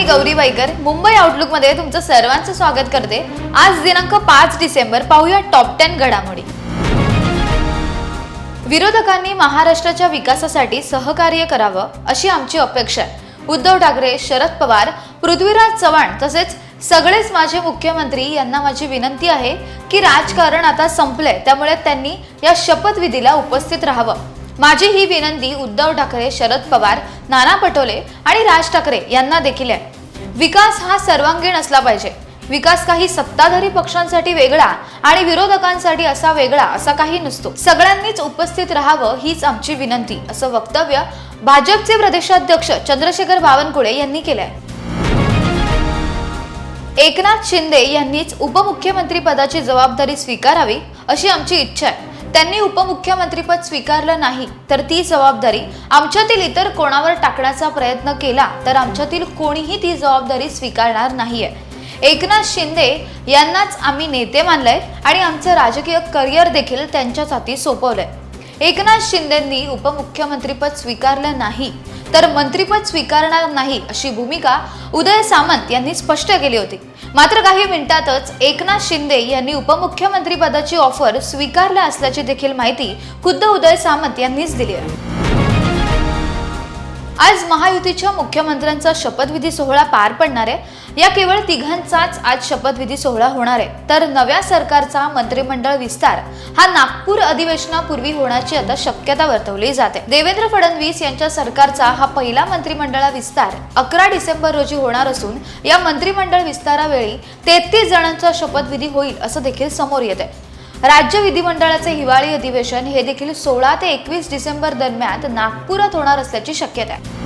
मी गौरी वाईकर मुंबई आउटलुकमध्ये तुमचं सर्वांचं स्वागत करते. आज दिनांक पाच डिसेंबर पाहूया टॉप टेन घडामोडी. विरोधकांनी महाराष्ट्राच्या विकासासाठी सहकार्य करावं अशी आमची अपेक्षा आहे. उद्धव ठाकरे शरद पवार पृथ्वीराज चव्हाण तसेच सगळेच माझे मुख्यमंत्री यांना माझी विनंती आहे की राजकारण आता संपलंय त्यामुळे त्यांनी या शपथविधीला उपस्थित राहावं. माझी ही विनंती उद्धव ठाकरे शरद पवार नाना पटोले आणि राज ठाकरे यांना देखील आहे. विकास हा सर्वांगीण असला पाहिजे. विकास काही सत्ताधारी पक्षांसाठी वेगळा आणि विरोधकांसाठी असा वेगळा असा काही नसतो. सगळ्यांनीच उपस्थित राहावं हीच आमची विनंती असं वक्तव्य भाजपचे प्रदेशाध्यक्ष चंद्रशेखर बावनकुळे यांनी केलंय. एकनाथ शिंदे यांनीच उपमुख्यमंत्री पदाची जबाबदारी स्वीकारावी अशी आमची इच्छा आहे. त्यांनी उपमुख्यमंत्रीपद स्वीकारलं नाही तर ती जबाबदारी आमच्यातील इतर कोणावर टाकण्याचा प्रयत्न केला तर आमच्यातील कोणीही ती जबाबदारी स्वीकारणार नाहीये. एकनाथ शिंदे यांनाच आम्ही नेते मानलंय आणि आमचं राजकीय करिअर देखील त्यांच्या हाती सोपवलंय. एकनाथ शिंदेंनी उपमुख्यमंत्रीपद स्वीकारलं नाही तर मंत्रीपद स्वीकारणार नाही अशी भूमिका उदय सामंत यांनी स्पष्ट केली होती. मात्र काही मिनिटातच एकनाथ शिंदे यांनी उपमुख्यमंत्री पदाची ऑफर स्वीकारल्या असल्याची देखील माहिती खुद्द उदय सामंत यांनीच दिली आहे. आज महायुतीच्या मुख्यमंत्र्यांचा शपथविधी सोहळा पार पडणार आहे. या केवळ तिघांचाच आज शपथविधी सोहळा होणार आहे. तर नव्या सरकारचा मंत्रिमंडळ विस्तार हा नागपूर अधिवेशनापूर्वी होण्याची आता शक्यता वर्तवली जाते. देवेंद्र फडणवीस यांच्या सरकारचा हा पहिला मंत्रिमंडळ विस्तार अकरा डिसेंबर रोजी होणार असून या मंत्रिमंडळ विस्तारावेळी तेहतीस जणांचा शपथविधी होईल असं देखील समोर येत आहे राज्य विधिमंडळाचे हिवाळी अधिवेशन हे देखील सोळा ते एकवीस डिसेंबर दरम्यान नागपुरात होणार असल्याची शक्यता आहे.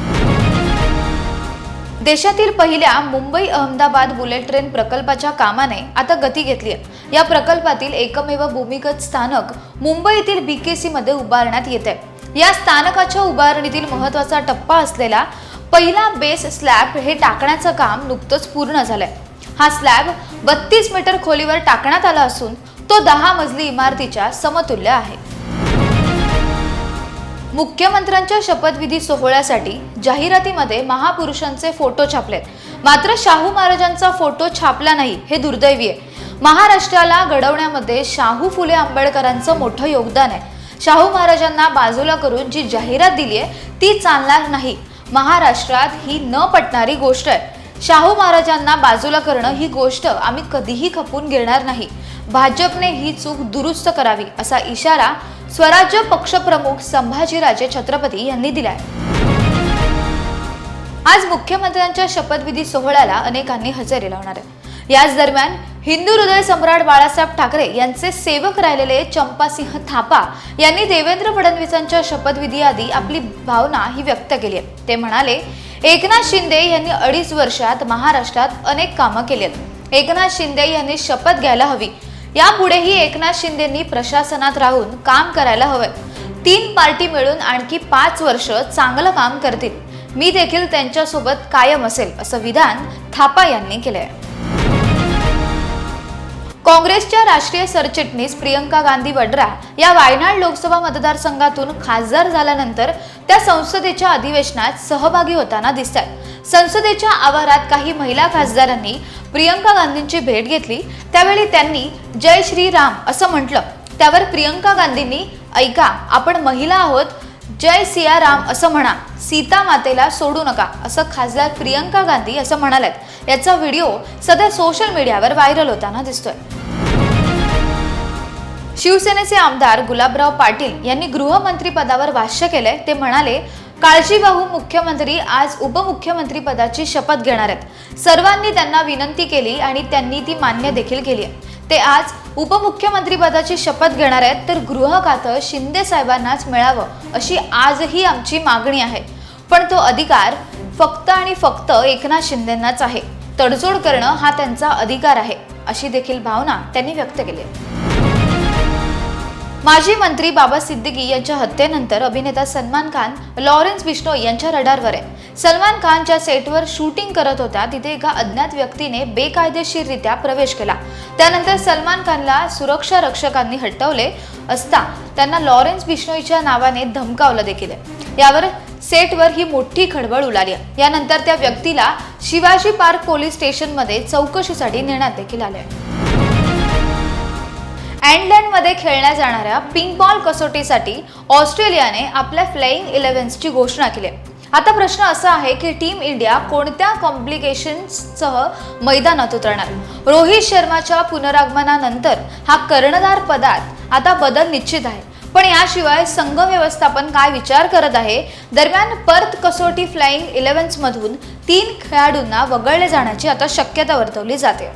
देशातील पहिल्या मुंबई अहमदाबाद बुलेट ट्रेन प्रकल्पाच्या कामाने आता गती घेतली आहे. या प्रकल्पातील एकमेव भूमिगत स्थानक मुंबईतील बीकेसी मध्ये उभारण्यात येत आहे. या स्थानकाच्या उभारणीतील महत्त्वाचा टप्पा असलेला पहिला बेस स्लॅब हे टाकण्याचं काम नुकतंच पूर्ण झालंय. हा स्लॅब बत्तीस मीटर खोलीवर टाकण्यात आला असून तो दहा मजली इमारतीच्या समतुल्य आहे. मुख्यमंत्र्यांच्या शपथविधी सोहळ्यासाठी जाहिरातीमध्ये महापुरुषांचे फोटो छापलेत. मात्र शाहू महाराजांचा फोटो छापला नाही हे दुर्दैवी आहे. महाराष्ट्राला घडवण्यामध्ये शाहू फुले आंबेडकरांचं मोठं योगदान आहे. शाहू महाराजांना बाजूला करून जी जाहिरात दिली आहे ती चालणार नाही. महाराष्ट्रात ही न पटणारी गोष्ट आहे. शाहू महाराजांना बाजूला करणं ही गोष्ट आम्ही कधीही खपून घेणार नाही. भाजपने ही चूक दुरुस्त करावी असा इशारा स्वराज्य पक्षप्रमुख संभाजीराजे छत्रपती यांनी दिलाय. आज मुख्यमंत्र्यांच्या शपथविधी सोहळ्याला अनेकांनी हजेरी लावणार आहे. याच दरम्यान हिंदू हृदय सम्राट बाळासाहेब ठाकरे यांचे सेवक राहिलेले चंपासिंह थापा यांनी देवेंद्र फडणवीसांच्या शपथविधी आधी आपली भावना ही व्यक्त केली आहे. ते म्हणाले एकनाथ शिंदे यांनी अडीच वर्षात महाराष्ट्रात अनेक कामं केली आहेत. एकनाथ शिंदे यांनी शपथ घ्यायला हवी. यापुढेही एकनाथ शिंदेंनी प्रशासनात राहून काम करायला हवंय. तीन पार्टी मिळून आणखी पाच वर्ष चांगलं काम करतील. मी देखील त्यांच्यासोबत कायम असेल असं विधान थापा यांनी केलंय. काँग्रेसच्या राष्ट्रीय सरचिटणीस प्रियंका गांधी वड्रा या वायनाड लोकसभा मतदारसंघातून खासदार झाल्यानंतर त्या संसदेच्या अधिवेशनात सहभागी होताना दिसतात संसदेच्या आवारात काही महिला खासदारांनी प्रियंका गांधींची भेट घेतली त्यावेळी त्यांनी जय श्रीराम असं म्हटलं. त्यावर प्रियंका गांधींनी ऐका आपण महिला आहोत जय सिया राम असं म्हणा सीता मातेला सोडू नका असं खासदार प्रियंका गांधी असं म्हणाल्यात याचा व्हिडिओ सध्या सोशल मीडियावर व्हायरल होताना दिसतोय. शिवसेनेचे आमदार गुलाबराव पाटील यांनी गृहमंत्री पदावर भाष्य केलंय ते म्हणाले काळजीवाहू मुख्यमंत्री आज उपमुख्यमंत्री पदाची शपथ घेणार आहेत. सर्वांनी त्यांना विनंती केली आणि त्यांनी ती मान्य देखील केली आहे. ते आज उपमुख्यमंत्री पदाची शपथ घेणार आहेत तर गृह खातं शिंदे साहेबांनाच मिळावं अशी आजही आमची मागणी आहे. पण तो अधिकार फक्त आणि फक्त एकनाथ शिंदेंनाच आहे. तडजोड करणं हा त्यांचा अधिकार आहे अशी देखील भावना त्यांनी व्यक्त केली आहे. माजी मंत्री बाबा सिद्दीकी यांच्या हत्येनंतर अभिनेता सलमान खान लॉरेन्स बिश्नोई यांच्या रडारवर आहे. सलमान खान ज्या सेटवर शूटिंग करत होता तिथे एका अज्ञात व्यक्तीने बेकायदेशीररित्या प्रवेश केला. त्यानंतर सलमान खानला सुरक्षा रक्षकांनी हटवले असता त्यांना लॉरेन्स बिश्नोईच्या नावाने धमकावलं देखील आहे. यावर सेटवर ही मोठी खळबळ उलाली यानंतर त्या व्यक्तीला शिवाजी पार्क पोलीस स्टेशनमध्ये चौकशीसाठी नेण्यात देखील आले अँडलँडमध्ये खेळल्या जाणाऱ्या पिंक बॉल कसोटीसाठी ऑस्ट्रेलियाने आपल्या फ्लाईंग इलेव्हन्सची घोषणा केली आहे. आता प्रश्न असा आहे की टीम इंडिया कोणत्या कॉम्प्लिकेशन्ससह मैदानात उतरणार? रोहित शर्माच्या पुनरागमनानंतर हा कर्णधार पदात आता बदल निश्चित आहे. पण याशिवाय संघ व्यवस्थापन काय विचार करत आहे? दरम्यान पर्थ कसोटी फ्लाईंग इलेव्हन्समधून तीन खेळाडूंना वगळले जाण्याची आता शक्यता वर्तवली जाते.